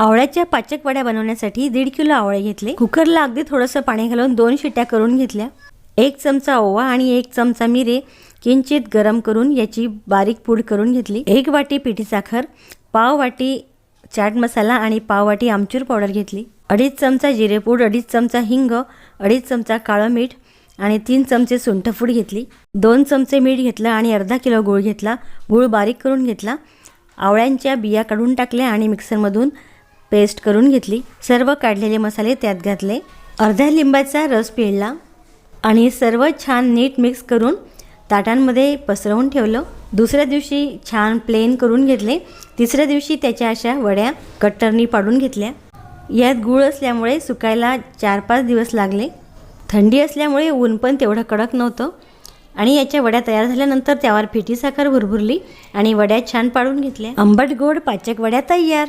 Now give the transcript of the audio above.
आवळ्याच्या पाचक वड्या बनवण्यासाठी दीड किलो आवळे घेतले. कुकरला अगदी थोडंसं पाणी घालून दोन शिट्या करून घेतल्या. एक चमचा ओवा आणि एक चमचा मिरे किंचित गरम करून याची बारीक पूड करून घेतली. एक वाटी पिठी साखर पाव वाटी चाट मसाला आणि पाव वाटी आमचूर पावडर घेतली. अडीच चमचा जिरेपूड अडीच चमचा हिंग अडीच चमचा काळं मीठ आणि तीन चमचे सुंठफूड घेतली. दोन चमचे मीठ घेतलं आणि अर्धा किलो गूळ घेतला. गूळ बारीक करून घेतला. आवळ्यांच्या बिया काढून टाकल्या आणि मिक्सरमधून पेस्ट करून घेतली. सर्व काढलेले मसाले त्यात घातले. अर्ध्या लिंबाचा रस पिळला आणि सर्व छान नीट मिक्स करून ताटांमध्ये पसरवून ठेवलं. दुसऱ्या दिवशी छान प्लेन करून घेतले. तिसऱ्या दिवशी त्याच्या अशा वड्या कट्टरनी पाडून घेतल्या. यात गूळ असल्यामुळे सुकायला चार पाच दिवस लागले. थंडी असल्यामुळे ऊन पण तेवढं कडक नव्हतं. आणि याच्या वड्या तयार झाल्यानंतर त्यावर फिटी साखर भुरभुरली आणि वड्या छान पाडून घेतल्या. आंबट गोड पाचक वड्या तयार.